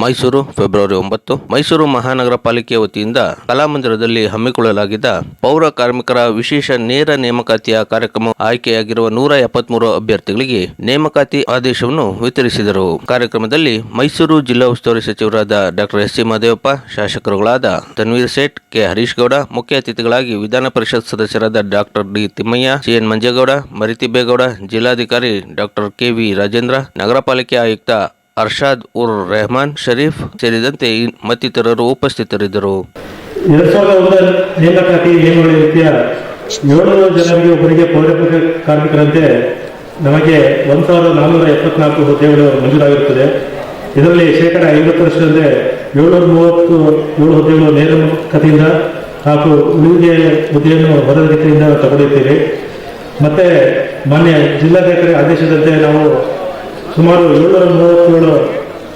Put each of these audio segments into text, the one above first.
Mysuru, February ಒಂಬತ್ತು. ಮೈಸೂರು ಮಹಾನಗರ ಪಾಲಿಕೆ ವತಿಯಿಂದ ಕಲಾಮಂದಿರದಲ್ಲಿ ಹಮ್ಮಿಕೊಳ್ಳಲಾಗಿದ್ದ ಪೌರ ಕಾರ್ಮಿಕರ ವಿಶೇಷ ನೇರ ನೇಮಕಾತಿಯ ಕಾರ್ಯಕ್ರಮ ಆಯ್ಕೆಯಾಗಿರುವ ನೂರ ಎಪ್ಪತ್ಮೂರು ಅಭ್ಯರ್ಥಿಗಳಿಗೆ ನೇಮಕಾತಿ ಆದೇಶವನ್ನು ವಿತರಿಸಿದರು. ಕಾರ್ಯಕ್ರಮದಲ್ಲಿ ಮೈಸೂರು ಜಿಲ್ಲಾ ಉಸ್ತುವಾರಿ ಸಚಿವರಾದ ಡಾಕ್ಟರ್ ಎಸ್ ಸಿ ಮಹದೇವಪ್ಪ ಶಾಸಕರುಗಳಾದ ತನ್ವೀರ್ ಸೇಠ್, ಕೆ. ಹರೀಶ್ ಗೌಡ ಮುಖ್ಯ ಅತಿಥಿಗಳಾಗಿ ವಿಧಾನ ಪರಿಷತ್ ಸದಸ್ಯರಾದ doctor D. Thimmaiah C N Manjegowda, Maritibbegowda, ಜಿಲ್ಲಾಧಿಕಾರಿ ಡಾಕ್ಟರ್ ಕೆವಿ ರಾಜೇಂದ್ರ, ನಗರ ಪಾಲಿಕೆ ಆಯುಕ್ತ ಅರ್ಷಾದ್ ಉರ್ ರೆಹಮಾನ್ ಶರೀಫ್ ಸೇರಿದಂತೆ ಮತ್ತಿತರರು ಉಪಸ್ಥಿತರಿದ್ದರು. ಎರಡ್ ಸಾವಿರದ ರೀತಿಯ ಜನರಿಗೆ ಒಬ್ಬರಿಗೆ ಪೌರತ್ವ ಕಾರ್ಮಿಕರಂತೆ ನಮಗೆ ಒಂದು ಸಾವಿರದ ನಾನ್ನೂರ ಎಪ್ಪತ್ನಾಲ್ಕು ಹುದ್ದೆಗಳು ಮಂಜೂರಾಗಿರುತ್ತದೆ. ಇದರಲ್ಲಿ ಶೇಕಡ ಐವತ್ತರಷ್ಟಂದ್ರೆ ಏಳ್ನೂರ ಮೂವತ್ತು ಏಳು ಹುದ್ದೆಗಳು ಕಥೆಯಿಂದ ಹಾಗೂ ಉಳಿಗೆ ಹುದ್ದೆಯನ್ನು ಹೊರರಿಕೆಯಿಂದ ತಗೊಂಡಿದ್ದೇವೆ ಮತ್ತೆ ಮಾನ್ಯ ಜಿಲ್ಲಾಧಿಕಾರಿ ಆದೇಶದಂತೆ ನಾವು ಸುಮಾರು ಏಳ್ನೂರ ಮೂವತ್ತೇಳು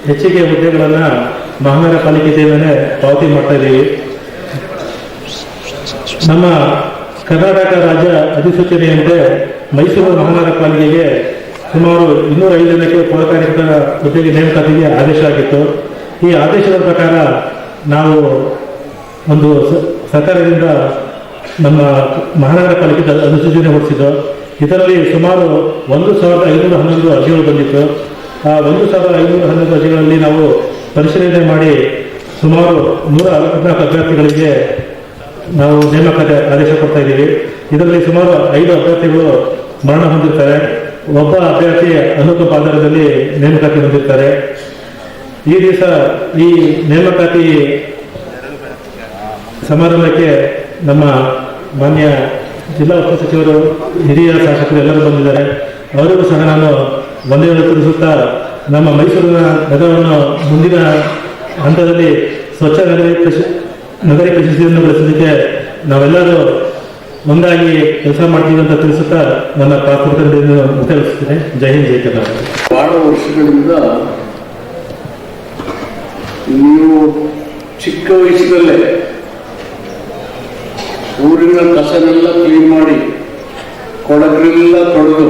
ಹೆಚ್ಚಿಗೆ ಹುದ್ದೆಗಳನ್ನು ಮಹಾನಗರ ಪಾಲಿಕೆಯಿಂದಲೇ ಪಾವತಿ ಮಾಡ್ತಾ ಇದ್ದೀವಿ. ನಮ್ಮ ಕರ್ನಾಟಕ ರಾಜ್ಯ ಅಧಿಸೂಚನೆಯಂತೆ ಮೈಸೂರು ಮಹಾನಗರ ಪಾಲಿಕೆಗೆ ಸುಮಾರು ಇನ್ನೂರ ಐದು ಜನಕ್ಕೆ ಪೌರಕಾರ್ಮಿಕರ ಹುದ್ದೆಗೆ ನೇಮಕಾತಿಗೆ ಆದೇಶ ಆಗಿತ್ತು. ಈ ಆದೇಶದ ಪ್ರಕಾರ ನಾವು ಒಂದು ಸರ್ಕಾರದಿಂದ ನಮ್ಮ ಮಹಾನಗರ ಪಾಲಿಕೆ ಅಧಿಸೂಚನೆ ಹೊರಡಿಸಿದ್ದು. ಇದರಲ್ಲಿ ಸುಮಾರು ಒಂದು ಸಾವಿರದ ಐನೂರ ಹನ್ನೊಂದು ಅರ್ಜಿಗಳು ಬಂದಿತ್ತು. ಆ ಒಂದು ಸಾವಿರದ ಐನೂರ ಹನ್ನೊಂದು ಅರ್ಜಿಗಳಲ್ಲಿ ನಾವು ಪರಿಶೀಲನೆ ಮಾಡಿ ಸುಮಾರು ನೂರ ಹದಿನಾಲ್ಕು ಅಭ್ಯರ್ಥಿಗಳಿಗೆ ನಾವು ನೇಮಕಾತಿ ಆದೇಶ ಕೊಡ್ತಾ ಇದ್ದೀವಿ. ಇದರಲ್ಲಿ ಸುಮಾರು ಐದು ಅಭ್ಯರ್ಥಿಗಳು ಮರಣ ಹೊಂದಿರ್ತಾರೆ. ಒಬ್ಬ ಅಭ್ಯರ್ಥಿ ಅನುಕೂಪ ಆಧಾರದಲ್ಲಿ ನೇಮಕಾತಿ ಹೊಂದಿರ್ತಾರೆ. ಈ ದಿವಸ ಈ ನೇಮಕಾತಿ ಸಮಾರಂಭಕ್ಕೆ ನಮ್ಮ ಮಾನ್ಯ ಜಿಲ್ಲಾ ಉಪ ಸಚಿವರು, ಹಿರಿಯ ಶಾಸಕರು ಎಲ್ಲರೂ ಬಂದಿದ್ದಾರೆ. ಅವರಿಗೂ ಸಹ ನಾನು ಒಂದೇ ತಿಳಿಸುತ್ತಾ ನಮ್ಮ ಮೈಸೂರಿನ ನಗರವನ್ನು ಮುಂದಿನ ಹಂತದಲ್ಲಿ ಸ್ವಚ್ಛ ನಗರ ನಗರ ಪ್ರಶಸ್ತಿಯನ್ನು ಬೆಳೆಸಲಿಕ್ಕೆ ನಾವೆಲ್ಲರೂ ಒಂದಾಗಿ ಕೆಲಸ ಮಾಡ್ತೀವಿ ಅಂತ ತಿಳಿಸುತ್ತಾ ನನ್ನ ಪ್ರಾಥಮಿಕತೆಯನ್ನು ಮುಕ್ತಾಯಿಸುತ್ತೇನೆ ಜೈ ಹಿಂದ್, ಜೈ ಕರ್ನಾಟಕ ಬಹಳ ವರ್ಷಗಳಿಂದ ನೀವು ಚಿಕ್ಕ ವಯಸ್ಸಿನಲ್ಲೇ ಊರಿನ ಕಸನೆಲ್ಲ ಕ್ಲೀನ್ ಮಾಡಿ ಕೊಡಗರೆಲ್ಲ ತೊಳೆದು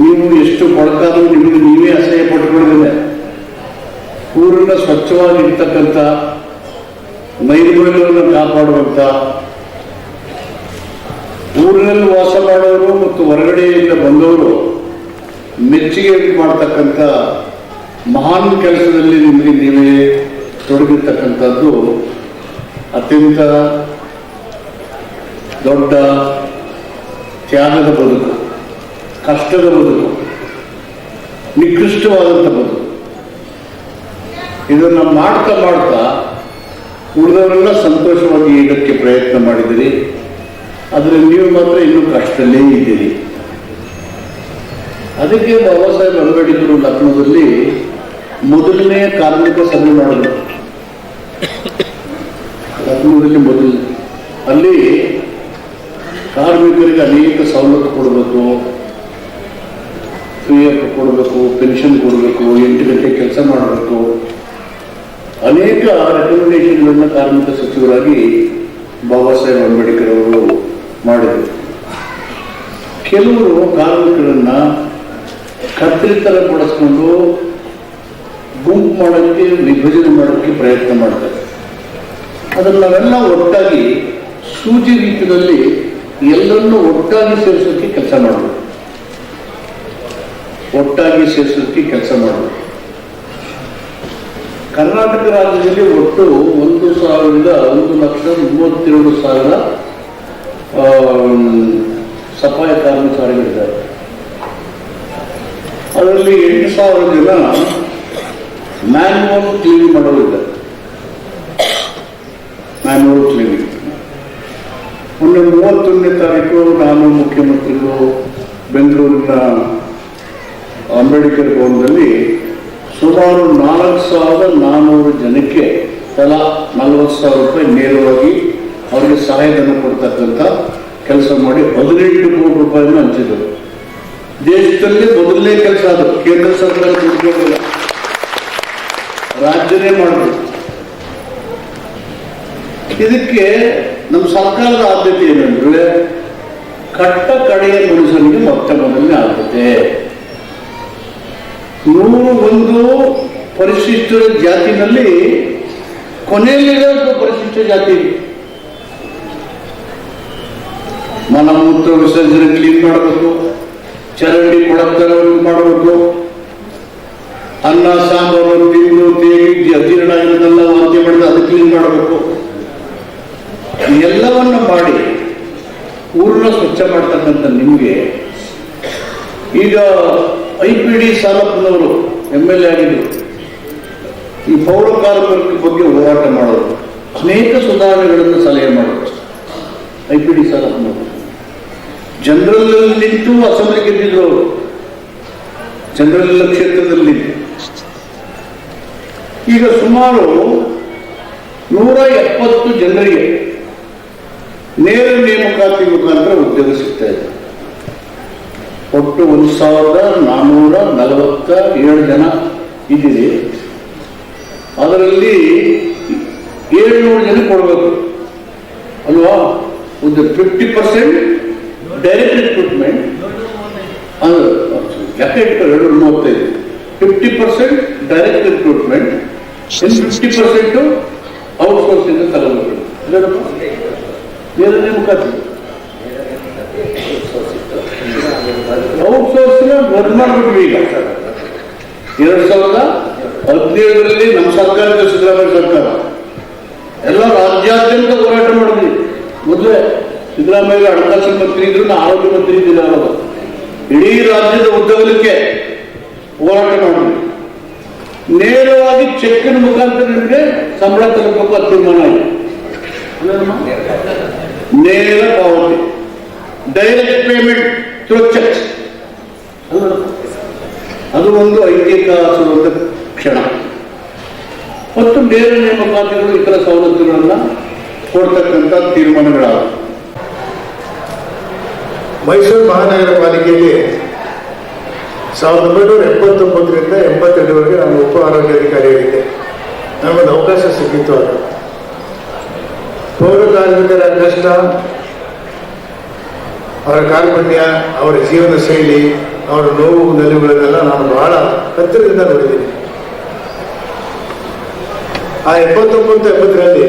ನೀವು ಎಷ್ಟು ಕೊಡಕಾದ್ರೂ ನಿಮಗೆ ನೀವೇ ಅಸಹ್ಯ ಪಟ್ಕೊಂಡಿದೆ. ಊರಿನ ಸ್ವಚ್ಛವಾಗಿರ್ತಕ್ಕಂಥ ನೈರ್ಮಲ್ಯವನ್ನು ಕಾಪಾಡುವಂಥ, ಊರಿನಲ್ಲಿ ವಾಸ ಮಾಡೋರು ಮತ್ತು ಹೊರಗಡೆಯಿಂದ ಬಂದವರು ಮೆಚ್ಚುಗೆ ಮಾಡ್ತಕ್ಕಂಥ ಮಹಾನ್ ಕೆಲಸದಲ್ಲಿ ನಿಮಗೆ ನೀವೇ ತೊಡಗಿರ್ತಕ್ಕಂಥದ್ದು ಅತ್ಯಂತ ದೊಡ್ಡ ತ್ಯಾಗದ ಬದುಕು, ಕಷ್ಟದ ಬದುಕು ನಿಕೃಷ್ಟವಾದಂಥ ಬದುಕು. ಇದನ್ನ ಮಾಡ್ತಾ ಮಾಡ್ತಾ ಉಳಿದವರೆಲ್ಲ ಸಂತೋಷವಾಗಿ ಇದಕ್ಕೆ ಪ್ರಯತ್ನ ಮಾಡಿದಿರಿ ಆದರೆ ನೀವು ಮಾತ್ರ ಇನ್ನೂ ಕಷ್ಟದಲ್ಲೇ ಇದ್ದೀರಿ. ಅದಕ್ಕೆ ಬಾಬಾ ಸಾಹೇಬ್ ಅಂಬೇಡ್ಕರ್ ಲಕ್ನೋದಲ್ಲಿ ಮೊದಲನೇ ಕಾರ್ಮಿಕ ಸಭೆ ಮಾಡಿದ್ರು. ಲಕ್ನೋದಲ್ಲಿ ಮೊದಲು ಅಲ್ಲಿ ಕಾರ್ಮಿಕರಿಗೆ ಅನೇಕ ಸವಲತ್ತು ಕೊಡಬೇಕು ಫ್ರೀ ಕೊಡಬೇಕು ಪೆನ್ಷನ್ ಕೊಡಬೇಕು, ಎಂಟು ಗಂಟೆ ಕೆಲಸ ಮಾಡಬೇಕು. ಅನೇಕ ರೆಕಮೆಂಡೇಶನ್ಗಳನ್ನ ಕಾರ್ಮಿಕ ಸಚಿವರಾಗಿ ಬಾಬಾ ಸಾಹೇಬ್ ಅಂಬೇಡ್ಕರ್ ಅವರು ಮಾಡಿದರು. ಕೆಲವರು ಕಾರ್ಮಿಕರನ್ನ ಕತ್ತರಿತರ ಪಡಿಸ್ಕೊಂಡು ಗುಂಪು ಮಾಡೋಕ್ಕೆ, ವಿಭಜನೆ ಮಾಡೋಕ್ಕೆ ಪ್ರಯತ್ನ ಮಾಡ್ತಾರೆ. ಅದನ್ನು ನಾವೆಲ್ಲ ಒಟ್ಟಾಗಿ ಸೂಜಿ ರೀತಿಯಲ್ಲಿ ಎಲ್ಲರನ್ನೂ ಒಟ್ಟಾಗಿ ಸೇರಿಸೋಕ್ಕೆ ಕೆಲಸ ಮಾಡೋದು. ಒಟ್ಟಾಗಿ ಸೇರಿಸೋಕ್ಕೆ ಕೆಲಸ ಮಾಡೋದು. ಕರ್ನಾಟಕ ರಾಜ್ಯದಲ್ಲಿ ಒಟ್ಟು ಒಂದು ಸಾವಿರದ ಒಂದು ಲಕ್ಷ ಮೂವತ್ತೆರಡು ಸಾವಿರ ಸಫಾಯಿ ಕರ್ಮಚಾರಿಗಳಿದ್ದಾರೆ ಅದರಲ್ಲಿ ಎಂಟು ಸಾವಿರ ಜನ ಮ್ಯಾನ್ಯುವಲ್ ಕ್ಲೀನ್ ಮೂವತ್ತೊಂದನೇ ತಾರೀಕು ನಾನು ಮುಖ್ಯಮಂತ್ರಿಗಳು ಬೆಂಗಳೂರಿನ ಅಂಬೇಡ್ಕರ್ ಭವನದಲ್ಲಿ ಸುಮಾರು ನಾಲ್ಕು ಸಾವಿರದ ನಾನ್ನೂರು ಜನಕ್ಕೆ ತಲಾ ನಲವತ್ತು ಸಾವಿರ ರೂಪಾಯಿ ನೇರವಾಗಿ ಅವರಿಗೆ ಸಹಾಯಧನ ಕೊಡ್ತಕ್ಕಂಥ ಕೆಲಸ ಮಾಡಿ ಹದಿನೆಂಟು ಕೋಟಿ ರೂಪಾಯಿನ ಹಂಚಿದರು. ದೇಶದಲ್ಲಿ ಮೊದಲನೇ ಕೆಲಸ ಅದು. ಕೇಂದ್ರ ಸರ್ಕಾರ ದುಡ್ಡು ರಾಜ್ಯನೇ ಮಾಡಬೇಕು. ಇದಕ್ಕೆ ನಮ್ಮ ಸರ್ಕಾರದ ಆದ್ಯತೆ ಏನಂದ್ರೆ ಕಟ್ಟ ಕಡೆಯ ಮನುಷ್ಯನಿಗೆ ಮೊತ್ತ ಮೊದಲನೇ ಆದ್ಯತೆ. ನೂರು ಒಂದು ಪರಿಶಿಷ್ಟರ ಜಾತಿನಲ್ಲಿ ಕೊನೆಯಲ್ಲಿರೋದು ಪರಿಶಿಷ್ಟ ಜಾತಿ. ಮಲಮೂತ್ರ ವಿಸರ್ಜನೆ ಕ್ಲೀನ್ ಮಾಡಬೇಕು, ಚರಂಡಿ ಕೊಳತ್ತರವನ್ನು ಮಾಡಬೇಕು. ಅನ್ನ, ಸಾಂಬಾರು ತಿಂದು ತೇಗಿ ಅಜೀರ್ಣ, ಇದನ್ನೆಲ್ಲ ವಾಂತಿ ಮಾಡಿದ್ರೆ ಅದು ಕ್ಲೀನ್ ಮಾಡಬೇಕು ಎಲ್ಲವನ್ನ ಮಾಡಿ ಊರನ್ನ ಸ್ವಚ್ಛ ಮಾಡ್ತಕ್ಕಂಥ ನಿಮಗೆ ಈಗ ಐ ಪಿ ಡಿ ಸಾಲಪ್ಪನವರು ಎಂ ಎಲ್ ಎ ಈ ಪೌರ ಕಾರ್ಮಿಕ ಬಗ್ಗೆ ಹೋರಾಟ ಮಾಡೋದು ಅನೇಕ ಸುಧಾರಣೆಗಳನ್ನು ಸಲಹೆ ಮಾಡೋದು ಐ ಪಿ ಡಿ ಸಾಲಪ್ಪನವರು ಜನರಲ್ ನಿಂತು ಅಸೆಂಬ್ಲಿ ಗೆದ್ದಿದ್ರು ಜನರಲ್ ಕ್ಷೇತ್ರದಲ್ಲಿ. ಈಗ ಸುಮಾರು ನೂರ ಎಪ್ಪತ್ತು ಜನರಿಗೆ ನೇರ ನೇಮಕಾತಿ ಮುಖಾಂತರ ಉದ್ಯೋಗ ಸಿಗ್ತಾ ಇದೆ. ಒಟ್ಟು ಒಂದು ಸಾವಿರದ ನಾನ್ನೂರ ನಲವತ್ತ ಏಳು ಜನ ಇದ್ದೀರಿ. ಅದರಲ್ಲಿ ಏಳ್ನೂರು ಜನ ಕೊಡಬೇಕು. ಅಲ್ವಾ? ಒಂದು ಫಿಫ್ಟಿ ಪರ್ಸೆಂಟ್ ಡೈರೆಕ್ಟ್ ರಿಕ್ರೂಟ್ಮೆಂಟ್ ಯಾಕೆ ಇಟ್ತಾರೆ ಎರಡು ಮೂವತ್ತೈದು. Fifty percent direct recruitment fifty percent ಔಟ್ಸೋರ್ಸಿಂದ ತಗೋಬೇಕು ಇದೇನಪ್ಪ? ಏನೇ ನೇಮಕಾತಿ ಔಟ್ಸೋರ್ಸಿನ ರದ್ದು ಮಾಡ್ಬಿಟ್ವಿ ಈಗ ಎರಡ್ ಸಾವಿರದ ಹದಿನೇಳರಲ್ಲಿ ನಮ್ಮ ಸರ್ಕಾರಕ್ಕೆ ಸಿದ್ದರಾಮಯ್ಯ ಸರ್ಕಾರ. ಎಲ್ಲ ರಾಜ್ಯಾದ್ಯಂತ ಹೋರಾಟ ಮಾಡಿದ್ವಿ. ಮೊದಲೇ ಸಿದ್ದರಾಮಯ್ಯ ಹಣಕಾಸಿನ ಮಂತ್ರಿ ಇದ್ರು ಆರೋಗ್ಯ ಮಂತ್ರಿ ಅವಾಗ ಇಡೀ ರಾಜ್ಯದ ಉದ್ದಗಲಕ್ಕೆ ಹೋರಾಟ ಮಾಡಿದ್ವಿ. ನೇರವಾಗಿ ಚೆಕ್ಕಿನ ಮುಖಾಂತರ ನಿಮಗೆ ಸಂಬಳ ತಲುಪಬೇಕು ಅದು ತೀರ್ಮಾನ? ನೇರ ಪಾವತಿ. ಡೈರೆಕ್ಟ್ ಪೇಮೆಂಟ್ ಥ್ರೂ ಚೆಕ್ ಅದು ಒಂದು ಐತಿಹಾಸಿಕವಾದ ಕ್ಷಣ. ಮತ್ತು ಬೇರೆ ನೇಮಕಾತಿಗಳು ಇತರ ಸವಲತ್ತುಗಳನ್ನ ಕೊಡ್ತಕ್ಕಂಥ ತೀರ್ಮಾನಗಳಾದ ಮೈಸೂರು ಮಹಾನಗರ ಪಾಲಿಕೆಯಲ್ಲಿ ಸಾವಿರದ ಒಂಬೈನೂರ ಎಪ್ಪತ್ತೊಂಬತ್ತರಿಂದ ಎಂಬತ್ತೆರಡುವರೆಗೆ ನಾನು ಉಪ ಆರೋಗ್ಯಾಧಿಕಾರಿಯಾಗಿದ್ದೆ ನಮಗೊಂದು ಅವಕಾಶ ಸಿಕ್ಕಿತ್ತು ಅದು. ಪೌರ ಕಾರ್ಮಿಕರ ಕಷ್ಟ, ಅವರ ಕಾರ್ಪಣ್ಯ ಅವರ ಜೀವನ ಶೈಲಿ ಅವರ ನೋವು ನಲಿವುಗಳನ್ನೆಲ್ಲ ನಾನು ಬಹಳ ಹತ್ತಿರದಿಂದ ನೋಡಿದ್ದೀನಿ. ಆ ಎಪ್ಪತ್ತೊಂಬತ್ತು ಎಪ್ಪತ್ತರಲ್ಲಿ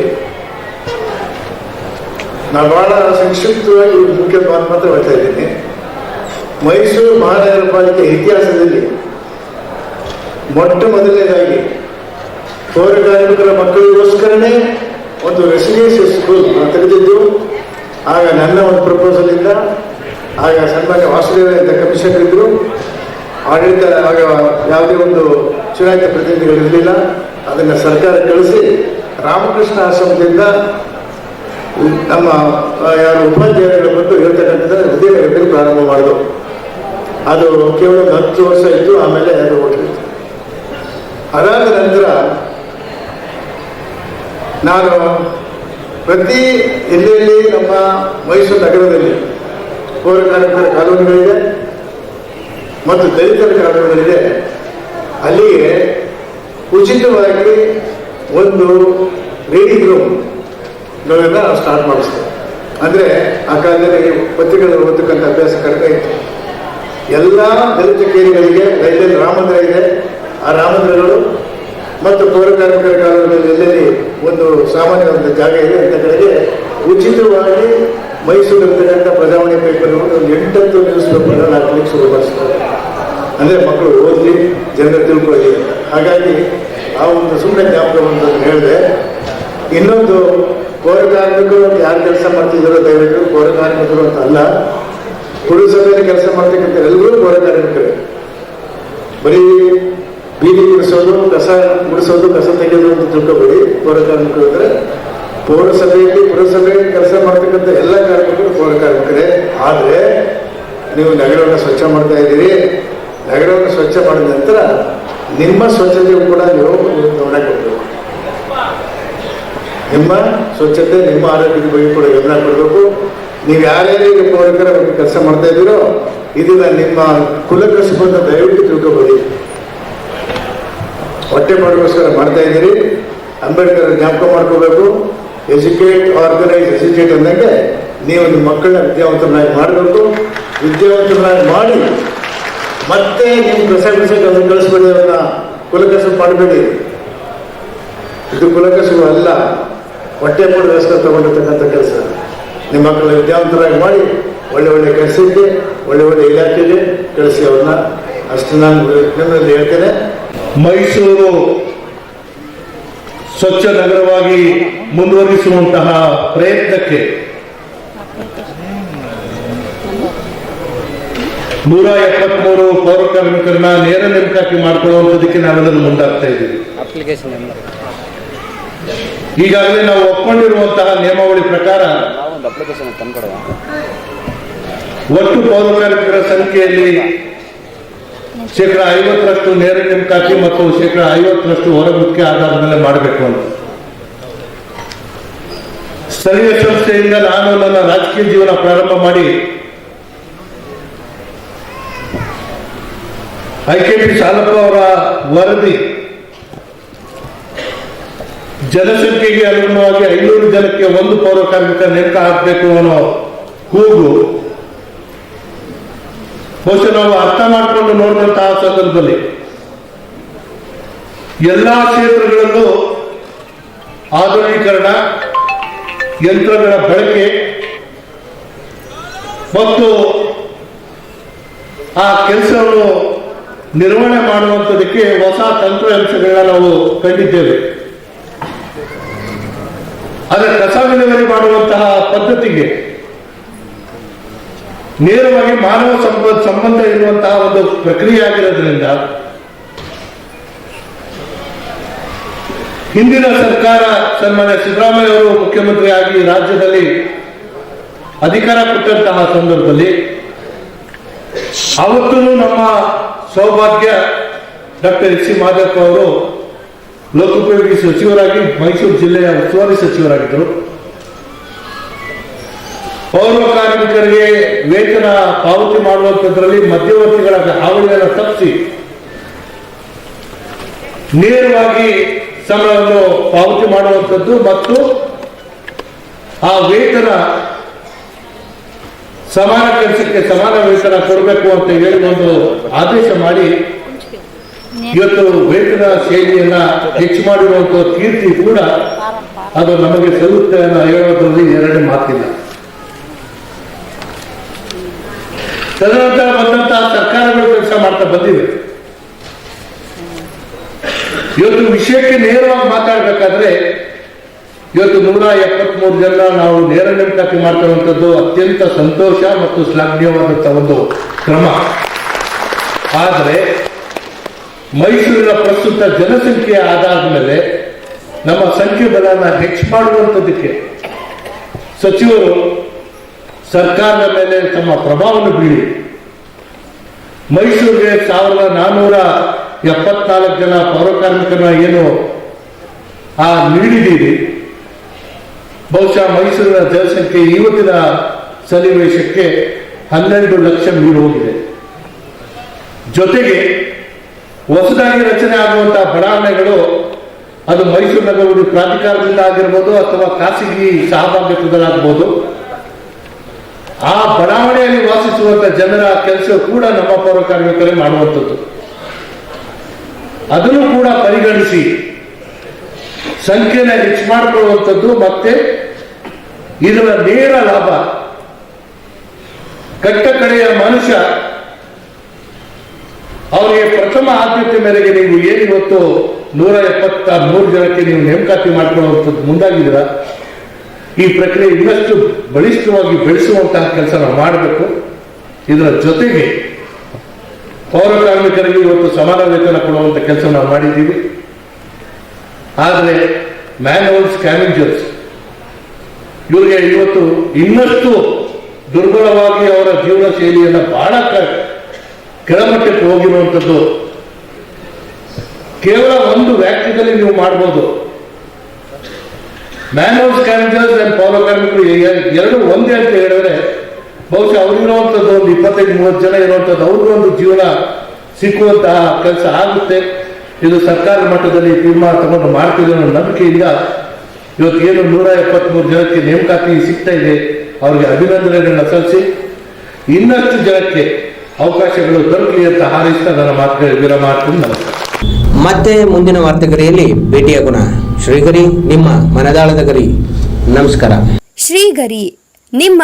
ನಾನು ಬಹಳ ಸಂಕ್ಷಿಪ್ತವಾಗಿ ಮುಖ್ಯ ಮಾತು ಮಾತ್ರ ಹೇಳ್ತಾ ಇದ್ದೀನಿ. ಮೈಸೂರು ಮಹಾನಗರ ಪಾಲಿಕೆ ಇತಿಹಾಸದಲ್ಲಿ ಮೊಟ್ಟ ಮೊದಲನೇದಾಗಿ ಪೌರ ಕಾರ್ಮಿಕರ ಮಕ್ಕಳಿಗೋಸ್ಕರನೇ ಒಂದು ರೆಸಿಡೆನ್ಸಿಯಲ್ ಸ್ಕೂಲ್ ತೆಗೆದಿದ್ದು ಆಗ ನನ್ನ ಒಂದು ಪ್ರಪೋಸಲ್ ಇಂದ ಆಗ ಸನ್ಮಾನ್ಯ ವಾಸುದೇವ ಅಂತ ಕಮಿಷನ್ ಇದ್ರು. ಆಡಳಿತ ಆಗ ಯಾವುದೇ ಒಂದು ಚುನಾಯಿತ ಪ್ರತಿನಿಧಿಗಳಿರಲಿಲ್ಲ ಅದನ್ನು ಸರ್ಕಾರ ಕಳಿಸಿ ರಾಮಕೃಷ್ಣ ಆಶ್ರಮದಿಂದ ನಮ್ಮ ಯಾರು ಉಪಾಧ್ಯಾಯಗಳು ಬಂದು ಹೇಳ್ತಕ್ಕಂಥದ್ದು ಹೃದಯ ಪ್ರಾರಂಭ ಮಾಡಿದ್ರು. ಅದು ಕೇವಲ ಒಂದು ಹತ್ತು ವರ್ಷ ಇತ್ತು, ಆಮೇಲೆ ಅದು ಹೊರಟಿತ್ತು ಅದಾದ ನಂತರ ನಾನು ಪ್ರತಿ ಎಲ್ಲೆಲ್ಲಿ ನಮ್ಮ ಮೈಸೂರು ನಗರದಲ್ಲಿ ಪೌರ ಕಾರ್ಮಿಕರ ಕಾನೂನುಗಳಿದೆ ಮತ್ತು ದಲಿತರ ಕಾನೂನುಗಳಿದೆ ಅಲ್ಲಿಗೆ ಉಚಿತವಾಗಿ ಒಂದು ರೀಡಿಂಗ್ ರೂಮ್ ಗಳನ್ನ ನಾವು ಸ್ಟಾರ್ಟ್ ಮಾಡಿಸ್ತೇವೆ. ಅಂದರೆ ಆ ಕಾಲದಲ್ಲಿ ಪತ್ರಿಕೆಗಳು ಓದತಕ್ಕಂಥ ಅಭ್ಯಾಸ ಕಡಿಮೆ ಇತ್ತು. ಎಲ್ಲ ದಲಿತ ಕೇರಿಗಳಿಗೆ ರೈಲಲ್ಲಿ ರಾಮಂದ್ರ ಇದೆ. ಆ ರಾಮಂದ್ರಗಳು ಮತ್ತು ಪೌರ ಕಾರ್ಮಿಕರ ಕಾಲದಲ್ಲಿ ಒಂದು ಸಾಮಾನ್ಯವಾದ ಜಾಗ ಇದೆ ಅಂತ ಕಡೆಗೆ ಉಚಿತವಾಗಿ ಮೈಸೂರು ಇರ್ತಕ್ಕಂಥ ಬದಲಾವಣೆ ಪೇಪರ್ ಒಂದು ಎಂಟತ್ತು ನ್ಯೂಸ್ ಪೇಪರ್ ಹಾಕ್ಲಿಕ್ಕೆ ಶುರು ಮಾಡಿಸ್ತಾರೆ ಅಂದ್ರೆ ಮಕ್ಕಳು ಓದಲಿ, ಜನರು ತಿಳ್ಕೊಳ್ಳಿ. ಹಾಗಾಗಿ ಆ ಒಂದು ಸುಮ್ಮನೆ ಜ್ಞಾಪಕ ಒಂದು ಹೇಳಿದೆ, ಇನ್ನೊಂದು ಪೌರ ಕಾರ್ಮಿಕರು ಅಂತ ಯಾರು ಕೆಲಸ ಮಾಡ್ತಿದ್ದಾರೋ ದಯವಿಟ್ಟು ಪೌರ ಕಾರ್ಮಿಕರು ಅಂತ ಅಲ್ಲ, ಪುರಸಭೆಯಲ್ಲಿ ಕೆಲಸ ಮಾಡ್ತಕ್ಕಂಥ ಎಲ್ಲರೂ ಪೌರ ಕಾರ್ಮಿಕರೇ ಬರೀ ಬೀದಿ ಗುಡಿಸೋದು ಕಸ ಗುಡಿಸೋದು ಕಸ ತೆಗೆಯೋದು ಅಂತ ತಿಳ್ಕೊಬೇಡಿ ಪೌರ ಕಾರ್ಮಿಕರು ಪೌರಸಭೆಯಲ್ಲಿ ಪುರಸಭೆಯಲ್ಲಿ ಕೆಲಸ ಮಾಡ್ತಕ್ಕಂಥ ಎಲ್ಲ ಕಾರ್ಮಿಕರು ಪೌರ ಕಾರ್ಮಿಕರೇ. ಆದರೆ ನೀವು ನಗರವನ್ನು ಸ್ವಚ್ಛ ಮಾಡ್ತಾ ಇದ್ದೀರಿ. ನಗರವನ್ನು ಸ್ವಚ್ಛ ಮಾಡಿದ ನಂತರ ನಿಮ್ಮ ಸ್ವಚ್ಛತೆಯು ಕೂಡ ನೀವು ಗಮನ ಕೊಡಬೇಕು. ನಿಮ್ಮ ಸ್ವಚ್ಛತೆ, ನಿಮ್ಮ ಆರೋಗ್ಯದ ಬಗ್ಗೆ ಕೂಡ ಗಮನ ಕೊಡಬೇಕು. ನೀವು ಯಾರ್ಯಾರಿಗೆ ಪೌರಕರ ಬಗ್ಗೆ ಕೆಲಸ ಮಾಡ್ತಾ ಇದ್ದೀರೋ ಇದನ್ನ ನಿಮ್ಮ ಕುಲಕಸಬು ಅಂತ ದಯವಿಟ್ಟು ತಿಳ್ಕೊಬೇಡಿ. ಹೊಟ್ಟೆ ಮಾಡೋಕ್ಕೋಸ್ಕರ ಮಾಡ್ತಾ ಇದ್ದೀರಿ. ಅಂಬೇಡ್ಕರ್ ಜ್ಞಾಪಕ ಮಾಡ್ಕೋಬೇಕು. ಎಜುಕೇಟ್ ಆರ್ಗನೈಸ್ ಎಜುಕೇಟ್ ಅಂದಂಗೆ ನೀವು ನಿಮ್ಮ ಮಕ್ಕಳನ್ನ ವಿದ್ಯಾವಂತರನ್ನಾಗಿ ಮಾಡಬೇಕು. ವಿದ್ಯಾವಂತರನ್ನಾಗಿ ಮಾಡಿ ಮತ್ತೆ ನೀವು ಕಸ ಕಳಿಸ್ಬೇಡಿ ಅವ್ರನ್ನ. ಕುಲಕಸ ಮಾಡಬೇಡಿ. ಇದು ಕುಲಕಸು ಅಲ್ಲ, ಹೊಟ್ಟೆ ವ್ಯವಸ್ಥೆ ತಗೊಂಡಿರ್ತಕ್ಕಂಥ ಕೆಲಸ. ನಿಮ್ಮ ಮಕ್ಕಳ ವಿದ್ಯಾವಂತರಾಗಿ ಮಾಡಿ ಒಳ್ಳೆ ಒಳ್ಳೆ ಕೆಲಸಕ್ಕೆ, ಒಳ್ಳೆ ಒಳ್ಳೆ ಇಲಾಖೆಗೆ ಕಳಿಸಿ ಅವ್ರನ್ನ. ಅಷ್ಟು ನಾನು ನಿಮ್ಮಲ್ಲಿ ಹೇಳ್ತೇನೆ. ಮೈಸೂರು ಸ್ವಚ್ಛ ನಗರವಾಗಿ ಮುಂದುವರಿಸುವಂತಹ ಪ್ರಯತ್ನಕ್ಕೆ. ನೂರ ಎಪ್ಪತ್ಮೂರು ಪೌರ ಕಾರ್ಮಿಕರನ್ನ ನೇರ ನೇಮಕಾತಿ ಮಾಡ್ಕೊಳ್ಳುವಂಥದಕ್ಕೆ ನಾವೆಲ್ಲರೂ ಮುಂದಾಗ್ತಾ ಇದ್ದೀವಿ. ಈಗಾಗಲೇ ನಾವು ಒಪ್ಕೊಂಡಿರುವಂತಹ ನಿಯಮಾವಳಿ ಪ್ರಕಾರ ಒಟ್ಟು ಪೌರ ಕಾರ್ಮಿಕರ ಸಂಖ್ಯೆಯಲ್ಲಿ ಶೇಕಡ ಐವತ್ತರಷ್ಟು ನೇರ ನೇಮಕಾತಿ ಮತ್ತು ಶೇಕಡ ಐವತ್ತರಷ್ಟು ಹೊರಗುತ್ತಿಗೆ ಆಧಾರದ ಮೇಲೆ ಮಾಡಬೇಕು ಅಂತ. ಸ್ಥಳೀಯ ಸಂಸ್ಥೆಯಿಂದ ನಾನು ನನ್ನ ರಾಜಕೀಯ ಜೀವನ ಪ್ರಾರಂಭ ಮಾಡಿ ಐಕೆಪಿ ಸಾಲಪ್ಪ ಅವರ ವರದಿ ಜನಸಂಖ್ಯೆಗೆ ಅನುಗುಣವಾಗಿ ಐನೂರು ಜನಕ್ಕೆ ಒಂದು ಪೌರ ಕಾರ್ಮಿಕ ನೇಮಕ ಹಾಕಬೇಕು ಅನ್ನೋ ಕೂಗು ಬಹುಶಃ ನಾವು ಅರ್ಥ ಮಾಡಿಕೊಂಡು ನೋಡಿದಂತಹ ಸಂದರ್ಭದಲ್ಲಿ ಎಲ್ಲಾ ಕ್ಷೇತ್ರಗಳಲ್ಲೂ ಆಧುನೀಕರಣ ಯಂತ್ರಗಳ ಬಳಕೆ ಮತ್ತು ಆ ಕೆಲಸವನ್ನು ನಿರ್ವಹಣೆ ಮಾಡುವಂಥದಕ್ಕೆ ಹೊಸ ತಂತ್ರಾಂಶಗಳನ್ನ ನಾವು ಕಂಡಿದ್ದೇವೆ. ಅದರ ಕಸ ವಿಲೇವರಿ ಮಾಡುವಂತಹ ಪದ್ಧತಿಗೆ ನೇರವಾಗಿ ಮಾನವ ಸಂಬಂಧ ಸಂಬಂಧ ಇರುವಂತಹ ಒಂದು ಪ್ರಕ್ರಿಯೆ ಆಗಿರೋದ್ರಿಂದ ಹಿಂದಿನ ಸರ್ಕಾರ ಸನ್ಮಾನ್ಯ ಸಿದ್ದರಾಮಯ್ಯ ಅವರು ಮುಖ್ಯಮಂತ್ರಿಯಾಗಿ ರಾಜ್ಯದಲ್ಲಿ ಅಧಿಕಾರ ಕೊಟ್ಟಂತಹ ಸಂದರ್ಭದಲ್ಲಿ ಅವತ್ತೂ ನಮ್ಮ ಸೌಭಾಗ್ಯ ಡಾಕ್ಟರ್ ಎಚ್ ಸಿ ಮಾದಪ್ಪ ಅವರು ಲೋಕೋಪಯೋಗಿ ಸಚಿವರಾಗಿ ಮೈಸೂರು ಜಿಲ್ಲೆಯ ಉಸ್ತುವಾರಿ ಸಚಿವರಾಗಿದ್ದರು. ಪೌರ ಕಾರ್ಮಿಕರಿಗೆ ವೇತನ ಪಾವತಿ ಮಾಡುವಂಥದ್ರಲ್ಲಿ ಮಧ್ಯವರ್ತಿಗಳ ಹಾವಳಿಯನ್ನು ತಪ್ಪಿಸಿ ನೇರವಾಗಿ ಸಂಬಳವನ್ನು ಪಾವತಿ ಮಾಡುವಂಥದ್ದು ಮತ್ತು ಆ ವೇತನ ಸಮಾನ ಕೆಲಸಕ್ಕೆ ಸಮಾನ ವೇತನ ಕೊಡಬೇಕು ಅಂತ ಹೇಳಿ ಒಂದು ಆದೇಶ ಮಾಡಿ ಇವತ್ತು ವೇತನ ಶೈಲಿಯನ್ನ ಹೆಚ್ಚು ಮಾಡಿರುವಂತಹ ಕೀರ್ತಿ ಕೂಡ ಅದು ನಮಗೆ ಸಲ್ಲುತ್ತೆ ಅನ್ನೋ ಹೇಳೋದ್ರಲ್ಲಿ ಎರಡನೇ ಮಾತಿಲ್ಲ. ತದನಂತರ ಬಂದಂತಹ ಸರ್ಕಾರಗಳು ಕೆಲಸ ಮಾಡ್ತಾ ಬಂದಿವೆ. ಇವತ್ತು ವಿಷಯಕ್ಕೆ ನೇರವಾಗಿ ಮಾತಾಡಬೇಕಾದ್ರೆ, ಇವತ್ತು ನೂರ ಎಪ್ಪತ್ಮೂರು ಜನ ನಾವು ನೇರ ನೇಮಕಾತಿ ಮಾಡ್ತಿರುವಂಥದ್ದು ಅತ್ಯಂತ ಸಂತೋಷ ಮತ್ತು ಶ್ಲಾಘನೀಯವಾದಂಥ ಒಂದು ಕ್ರಮ. ಆದರೆ, ಮೈಸೂರಿನ ಪ್ರಸ್ತುತ ಜನಸಂಖ್ಯೆ ಆದಾದ ಮೇಲೆ ನಮ್ಮ ಸಂಖ್ಯೆ ಬಲನ ಹೆಚ್ಚು ಮಾಡುವಂಥದ್ದಕ್ಕೆ ಸಚಿವರು ಸರ್ಕಾರದ ಮೇಲೆ ತಮ್ಮ ಪ್ರಭಾವವನ್ನು ಬೀಳಿ ಮೈಸೂರಿಗೆ ಸಾವಿರದ ನಾನ್ನೂರ ಎಪ್ಪತ್ನಾಲ್ಕು ಜನ ಪೌರ ಏನು ಆ ನೀಡಿದ್ದೀರಿ? ಬಹುಶಃ ಮೈಸೂರಿನ ಜನಸಂಖ್ಯೆ ಇವತ್ತಿನ ಸನ್ನಿವೇಶಕ್ಕೆ ಹನ್ನೆರಡು ಲಕ್ಷ ಮೀರಿ ಹೋಗಿದೆ. ಜೊತೆಗೆ ಹೊಸದಾಗಿ ರಚನೆ ಆಗುವಂತಹ ಬಡಾವಣೆಗಳು, ಅದು ಮೈಸೂರು ನಗರ ಪ್ರಾಧಿಕಾರದಿಂದ ಆಗಿರ್ಬೋದು ಅಥವಾ ಖಾಸಗಿ ಸಹಭಾಗಿತ್ವದಲ್ಲಾಗಬಹುದು ಆ ಬಡಾವಣೆಯಲ್ಲಿ ವಾಸಿಸುವಂತ ಜನರ ಕೆಲಸ ಕೂಡ ನಮ್ಮ ಪೌರ ಕಾರ್ಮಿಕರೇ ಮಾಡುವಂಥದ್ದು ಅದನ್ನು ಕೂಡ ಪರಿಗಣಿಸಿ. ಸಂಖ್ಯೆನ ಹೆಚ್ಚು ಮಾಡಿಕೊಳ್ಳುವಂಥದ್ದು ಮತ್ತೆ ಇದರ ನೇರ ಲಾಭ. ಕಟ್ಟ ಕಡೆಯ ಮನುಷ್ಯ ಅವರಿಗೆ ಪ್ರಥಮ ಆದ್ಯತೆ ಮೇರೆಗೆ ನೀವು ಏನಿವತ್ತು ನೂರ ಎಪ್ಪತ್ತ ಮೂರು ಜನಕ್ಕೆ ನೀವು ನೇಮಕಾತಿ ಮಾಡ್ಕೊಳ್ಳುವಂಥದ್ದು ಮುಂದಾಗಿದ್ದೀರ? ಈ ಪ್ರಕ್ರಿಯೆ ಇನ್ನಷ್ಟು ಬಲಿಷ್ಠವಾಗಿ ಬೆಳೆಸುವಂತಹ ಕೆಲಸ ನಾವು ಮಾಡಬೇಕು. ಇದರ ಜೊತೆಗೆ ಪೌರ ಕಾರ್ಮಿಕರಿಗೆ ಇವತ್ತು ಸಮಾನ ವೇತನ ಕೊಡುವಂತ ಕೆಲಸ ನಾವು ಮಾಡಿದ್ದೀವಿ. ಆದರೆ ಮ್ಯಾನ್ಯುವಲ್ ಸ್ಕ್ಯಾವೆಂಜರ್ಸ್ ಇವರಿಗೆ ಇವತ್ತು ಇನ್ನಷ್ಟು ದುರ್ಬಲವಾಗಿ ಅವರ ಜೀವನ ಶೈಲಿಯನ್ನು ಬಹಳ ಕೆಳಮಟ್ಟಕ್ಕೆ ಹೋಗಿರುವಂಥದ್ದು ಕೇವಲ ಒಂದು ವ್ಯಾಖ್ಯದಲ್ಲಿ ನೀವು ಮಾಡ್ಬೋದು. ಮ್ಯಾನ್ಯುವಲ್ ಸ್ಕ್ಯಾವೆಂಜರ್ಸ್ ಅಂಡ್ ಪೌರ ಕಾರ್ಮಿಕರು ಎರಡು ಒಂದೇ ಅಂತ ಹೇಳಿದ್ರೆ ಬಹುಶಃ ಅವ್ರಿಗಿರುವಂಥದ್ದು ಒಂದು ಇಪ್ಪತ್ತೈದು ಮೂವತ್ತು ಜನ ಇರುವಂಥದ್ದು ಅವ್ರಿಗೂ ಒಂದು ಜೀವನ ಸಿಕ್ಕುವಂತಹ ಕೆಲಸ ಆಗುತ್ತೆ. ಇದು ಸರ್ಕಾರ ಮಟ್ಟದಲ್ಲಿ ತೀರ್ಮಾನ ತಗೊಂಡು ಮಾಡ್ತಿದೆ ಅನ್ನೋ ನಂಬಿಕೆಯಿಂದ ಇವತ್ತು ಏನು ನೂರ ಎಪ್ಪತ್ಮೂರು ಜನಕ್ಕೆ ನೇಮಕಾತಿ ಸಿಗ್ತಾ ಇದೆ ಅವರಿಗೆ ಅಭಿನಂದನೆಗಳನ್ನ ಸಲ್ಲಿಸಿ ಇನ್ನಷ್ಟು ಜನಕ್ಕೆ ಅವಕಾಶಗಳು ದೊರಕಲಿ ಅಂತ ಹಾರೈಸ್ತಾ ನನ್ನ ಮಾತುಗಳು ವಿರಾಮ ಮಾಡ್ತೀನಿ ನಮಸ್ಕಾರ. ಮತ್ತೆ ಮುಂದಿನ ವಾರ್ತೆಗರಿಯಲ್ಲಿ ಭೇಟಿಯಾಗೋಣ ಶ್ರೀಗರಿ ನಿಮ್ಮ ಮನದಾಳದ ಗರಿ. ನಮಸ್ಕಾರ. ಶ್ರೀಗರಿ ನಿಮ್ಮ